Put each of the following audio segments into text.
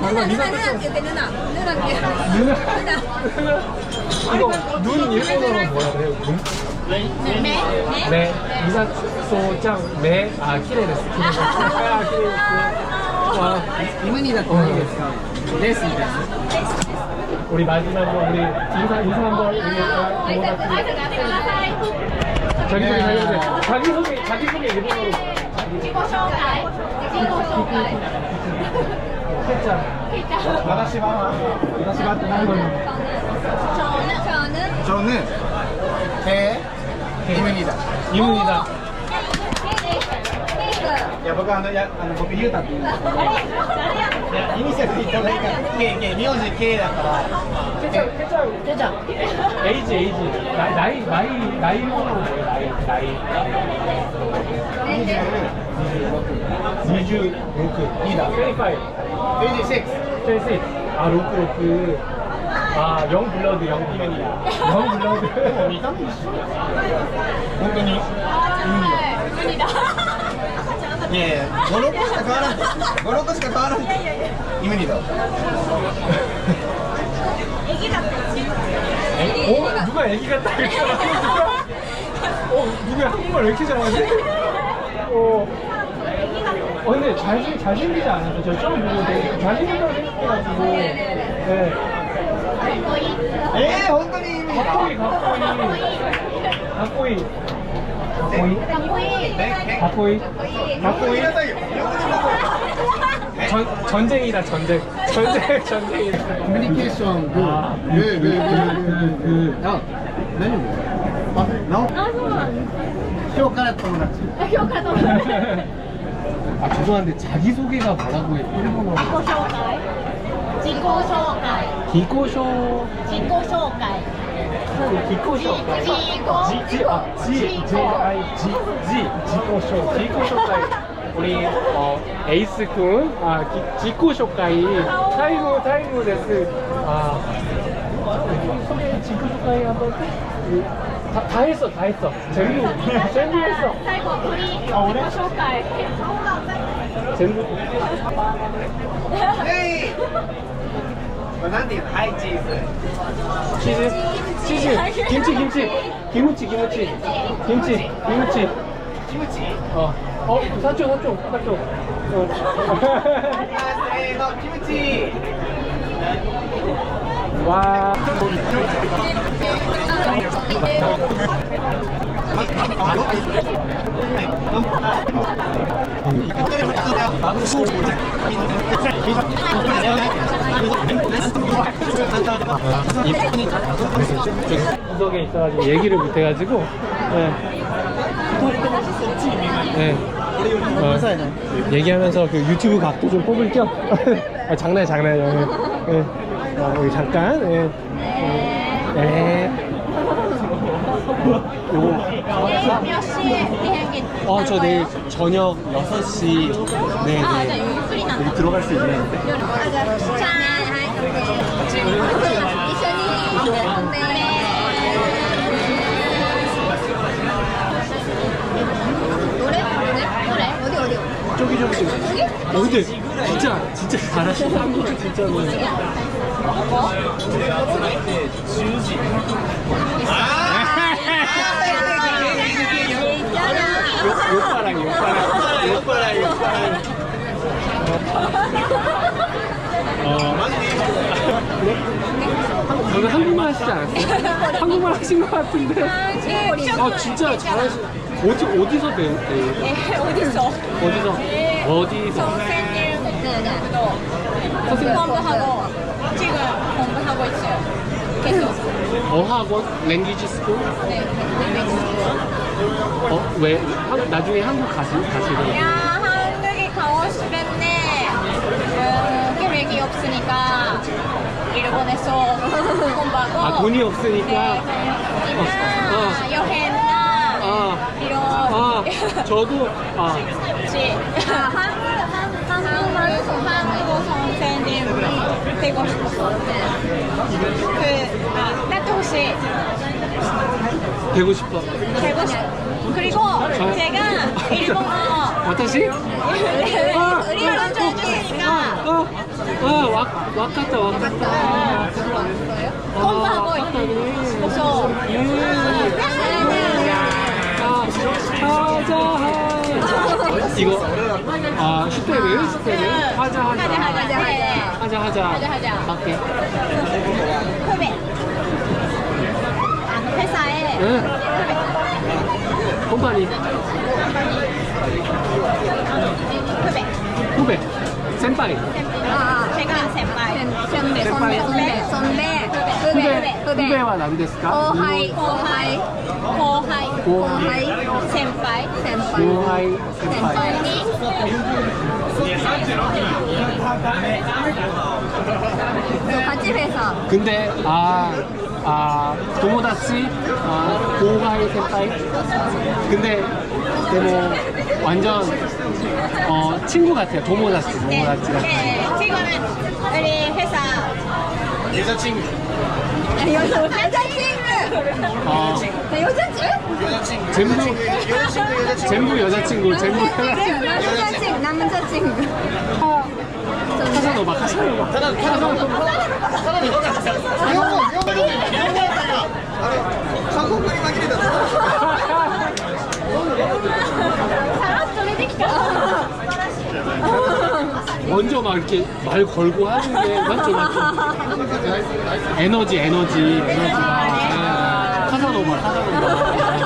누나 누나 누나한테 돼 누나 누나한테 누나 이거 눈 일본어로 뭐라 그래요? 눈? 네. 네. 미사소짱 네. 아 키레데스. 아 키레데스. 와 문이다 문이겠어. 데스 우리 마지막으로 우리 인사 인사 한번 해볼까요? 자기 소개 자기 소개 자기 소개 자기 소개 일본어로. 自己紹介自己紹介私は私はって何語に저는 저는 저는 개 개입だ 다. 이문だ。いや,僕あのやあの僕ユータって言うんですけど、いやイニシャル言った方がいいから、K K 名字 K だから。ケちゃんケちゃんケちゃん。H H ラライライライモンのライ。 2주 로크 2다 26 26. 아, 로크, 로크. 아, 영 블러드, 영 블러드. 영 블러드. 공돈이 은근이다. 예, 5, 6個しか買わない5、6個しか買わない 이민이다 애기 같아 지금. 애기 어? 같아. 누가 애기 같다. 이렇게 말하는 누가? 어, 누가 한국말 왜 이렇게 잘하지? 잘생 잘생기지 않아서 저 처음 보고 되게 잘생긴다고 생각해가지고. 네. 에 엉덩이입니다. 각고이. 각고이. 각고이. 각고이. 각고이. 각고이 전 전쟁이다 전쟁. 전쟁 전쟁이다. 커뮤니케이션 아. 그왜왜왜왜야 메뉴 뭐야? 아, 나今日から友達今日から友達 아 죄송한데 자기소개가 뭐라고 해요? 일본어로 自己紹介 기고쇼 自己紹介 기고쇼 지, 지, 아, 지, J, I, G, G, 지고쇼 지고쇼까이 우리 어, 에이스 군 아, 기, 지고쇼까이 타이무 타이무 데스 아 소개 지고쇼까이 한번 우리 다, 다 했어 다 했어 전부 전부 했어 最後 あ、俺紹介。全部。えい。これなんていうの？はいチーズ。チーズ。チーズ。キムチキムチ。キムチキムチ。キムチキムチ。キムチ？あ、あ、社長社長社長。せーのキムチ。わー。 구석에 있어가지고 얘기를 못해가지고. 네. 네. 어, 얘기하면서 그 유튜브 각도 좀 뽑을 겸. 아, 장난이야, 장난이야. 예. 예. 아, 여기 잠깐. 예. 예. 예. 요거 몇 시에 해야겠지? 어, 저 내일 저녁 6시 네, 아, 맞아. 여기 들어갈 수 있는. 아, 어, 근데 진짜 진짜 잘하시네. 거 진짜 뭐. 아! 뭐? 아 욕바랑, 욕바랑. 욕바랑, 욕바랑. 어, 저는 한국말 하시지 않았어요? 한국말 하신 것 같은데. 아, 진짜 잘하시 어디, 어디서 배우, 배우? 어디서? 어디서? 어디서? 선생님 네네 선생님, 공부하고 지금 공부하고 있어요 계속 어 학원? 랭귀지 스쿨? 네 어? 왜? 한, 나중에 한국 가시, 가시려고? 야 한국에 가고 싶은데 음, 계획이 없으니까 일본에서 공부하고 아, 돈이 없으니까? 네, 어, 어. 여행이나 아, 이런 아, 저도, 아, 같이 한국 한국말 한국어 선생님 싶었어. 그 아, 혹시 되고 싶어. 되고 싶. 그리고 제가 일본어 와타시? 네. 아, 우리 먼저 해주시니까 어, 어, 와, 와카타, 와카타. 공부하고 있는 그래서 이거 아 슈테르 슈테르 하자 하자 하자 하자 하자 하자 하자, 하자. 오케이 후배 아, 회사에 응 콤파니 후배 후배 센파이 제가先輩 선배, 선배, 선배, 선배, 후배 후배, 후배와 난데스까 호하이, 호하이, 後輩 고하이 센파이, 고하이 센파이 센파이. 저 같이 회사. 근데 아, 아, 도모다치, 아, 고가이 센파이. 근데, 데모, 완전, 어, 친구 같아요. 도모다치, 도모다치랑. 네, 지금은 우리 회사 여자친구 여자, 여자친구. 어, 여자친구? 여자친구 젠부? 젠부 여자친구 젠부 여자친구. 남자친구 남자친구 카사노바 카사노바 먼저 막 이렇게 말 걸고 하는 게 맞죠 맞죠? 에너지 에너지 에너지가. 네. 카사노바 카사노바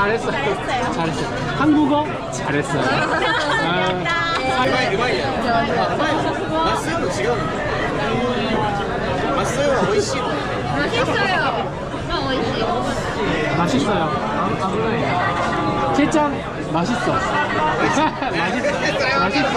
잘했어. 잘했어요. 잘했어. 한국어 잘했어. 감사합니다. 아, 네. 네. 이바이 네, 맛있어요 지금. 맛있어요. 오이시고. 맛있어요. 맛있어요. 채짱 맛있어. 맛있어. 맛있어.